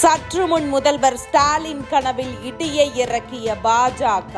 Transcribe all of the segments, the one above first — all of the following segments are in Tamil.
சற்று முன் முதல்வர் ஸ்டாலின் கனவில் இடியை இறக்கிய பாஜக.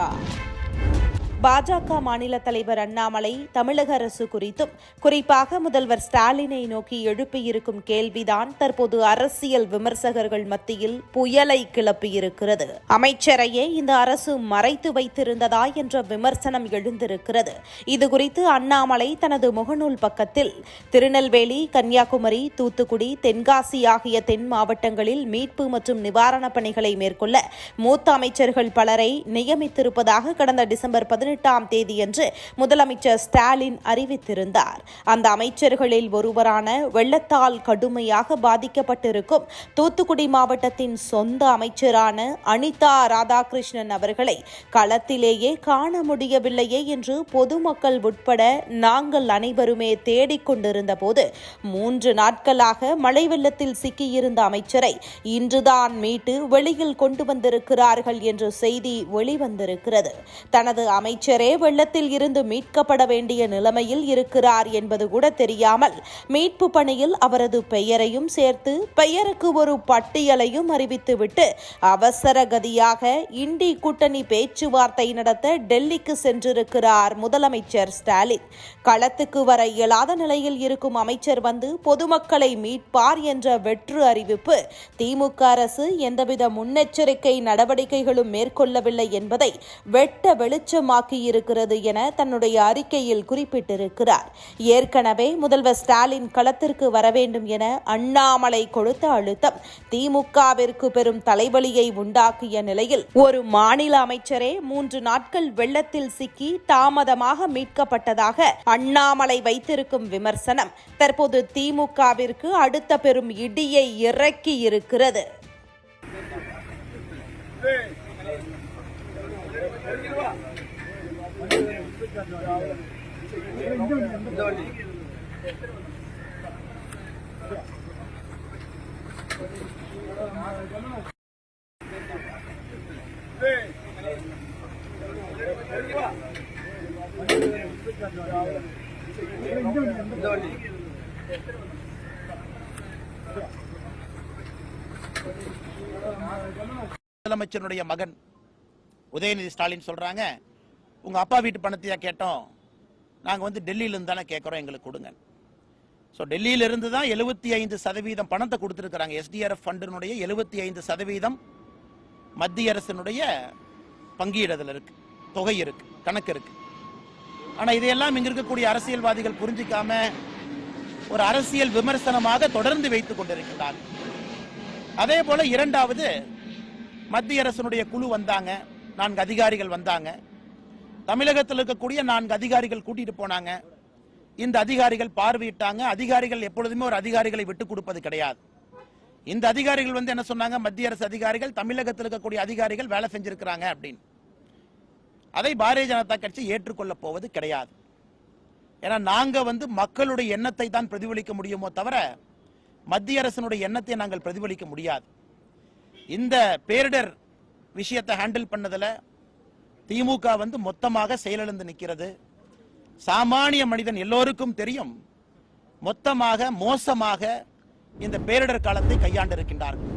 பாஜக மாநில தலைவர் அண்ணாமலை தமிழக அரசு குறித்தும் குறிப்பாக முதல்வர் ஸ்டாலினை நோக்கி எழுப்பியிருக்கும் கேள்விதான் தற்போது அரசியல் விமர்சகர்கள் மத்தியில் புயலை கிளப்பியிருக்கிறது அமைச்சரையே இந்த அரசு மறைத்து வைத்திருந்ததா என்ற விமர்சனம் எழுந்திருக்கிறது. இதுகுறித்து அண்ணாமலை தனது முகநூல் பக்கத்தில் திருநெல்வேலி கன்னியாகுமரி தூத்துக்குடி தென்காசி ஆகிய தென் மாவட்டங்களில் மீட்பு மற்றும் நிவாரணப் பணிகளை மேற்கொள்ள மூத்த அமைச்சர்கள் பலரை நியமித்திருப்பதாக கடந்த டிசம்பர் பதினெட்டு பதினெட்டாம் தேதியன்று முதலமைச்சர் ஸ்டாலின் அறிவித்திருந்தார். அந்த அமைச்சர்களில் ஒருவரான வெள்ளத்தால் கடுமையாக பாதிக்கப்பட்டிருக்கும் தூத்துக்குடி மாவட்டத்தின் சொந்த அமைச்சரான அனிதா ராதாகிருஷ்ணன் அவர்களை களத்திலேயே காண முடியவில்லையே என்று பொதுமக்கள் உட்பட நாங்கள் அனைவருமே தேடிக்கொண்டிருந்த போது மூன்று நாட்களாக மழை வெள்ளத்தில் சிக்கியிருந்த அமைச்சரை இன்றுதான் மீட்டு வெளியில் கொண்டு வந்திருக்கிறார்கள் என்ற செய்தி வெளிவந்திருக்கிறது. தனது அமைச்சர் வெள்ளத்தில் இருந்து மீட்கப்பட வேண்டிய நிலைமையில் இருக்கிறார் என்பது கூட தெரியாமல் மீட்பு பணியில் அவரது பெயரையும் சேர்த்து பெயருக்கு ஒரு பட்டியலையும் அறிவித்துவிட்டு அவசர கதியாக இண்டி கூட்டணி பேச்சுவார்த்தை நடத்த டெல்லிக்கு சென்றிருக்கிறார் முதலமைச்சர் ஸ்டாலின். களத்துக்கு வர இயலாத நிலையில் இருக்கும் அமைச்சர் வந்து பொதுமக்களை மீட்பார் என்ற வெற்று அறிவிப்பு திமுக அரசு எந்தவித முன்னெச்சரிக்கை நடவடிக்கைகளும் மேற்கொள்ளவில்லை என்பதை வெட்ட உருவாக்கியிருக்கிறது என தன்னுடைய அறிக்கையில் குறிப்பிட்டிருக்கிறார். ஏற்கனவே முதல்வர் ஸ்டாலின் களத்திற்கு வர வேண்டும் என அண்ணாமலை கொடுத்த அழுத்தம். திமுகவிற்கு பெரும் தலைவலியை உண்டாக்கிய நிலையில் ஒரு மாநில அமைச்சரே மூன்று நாட்கள் வெள்ளத்தில் சிக்கி தாமதமாக மீட்கப்பட்டதாக அண்ணாமலை வைத்திருக்கும் விமர்சனம். தற்போது திமுகவிற்கு அடுத்த பெரும் இடியை இறக்கி இருக்கிறது Hey! முதலமைச்சருடைய மகன் உதயநிதி ஸ்டாலின் சொல்றாங்க. உங்கள் அப்பா வீட்டு பணத்தையா கேட்டோம். நாங்கள் வந்து டெல்லியிலேருந்து தானே கேட்குறோம் எங்களுக்கு கொடுங்க. ஸோ டெல்லியிலிருந்து தான் எழுபத்தி ஐந்து சதவீதம் பணத்தை கொடுத்துருக்குறாங்க. எஸ்டிஆர்எஃப் ஃபண்டினுடைய எழுபத்தி ஐந்து சதவீதம் மத்திய அரசினுடைய பங்கீடுதல் இருக்கு தொகை இருக்கு கணக்கு இருக்கு. ஆனால் இதையெல்லாம் இங்கே இருக்கக்கூடிய அரசியல்வாதிகள் புரிஞ்சிக்காம ஒரு அரசியல் விமர்சனமாக தொடர்ந்து வைத்துக் கொண்டிருக்கிறார். அதே போல இரண்டாவது மத்திய அரசினுடைய குழு வந்தாங்க நான்கு அதிகாரிகள் வந்தாங்க. தமிழகத்தில் இருக்கக்கூடிய நான்கு அதிகாரிகள் கூட்டிட்டு போனாங்க. இந்த அதிகாரிகள் பார்வையிட்டாங்க. அதிகாரிகள் எப்பொழுதுமே ஒரு அதிகாரிகளை விட்டு கொடுப்பது கிடையாது. இந்த அதிகாரிகள் வந்து என்ன சொன்னாங்க? மத்திய அரசு அதிகாரிகள் தமிழகத்தில் இருக்கக்கூடிய அதிகாரிகள் வேலை செஞ்சிருக்கிறாங்க அப்படின்னு. அதை பாரதிய ஜனதா கட்சி ஏற்றுக்கொள்ள போவது கிடையாது. ஏன்னா நாங்க வந்து மக்களுடைய எண்ணத்தை தான் பிரதிபலிக்க முடியுமோ தவிர மத்திய அரசினுடைய எண்ணத்தை நாங்கள் பிரதிபலிக்க முடியாது. இந்த பேரிடர் விஷயத்தை ஹேண்டில் பண்ணதில் திமுக வந்து மொத்தமாக செயலிழந்து நிற்கிறது. சாமானிய மனிதன் எல்லோருக்கும் தெரியும் மொத்தமாக மோசமாக இந்த பேரிடர் காலத்தை கையாண்டிருக்கின்றார்கள்.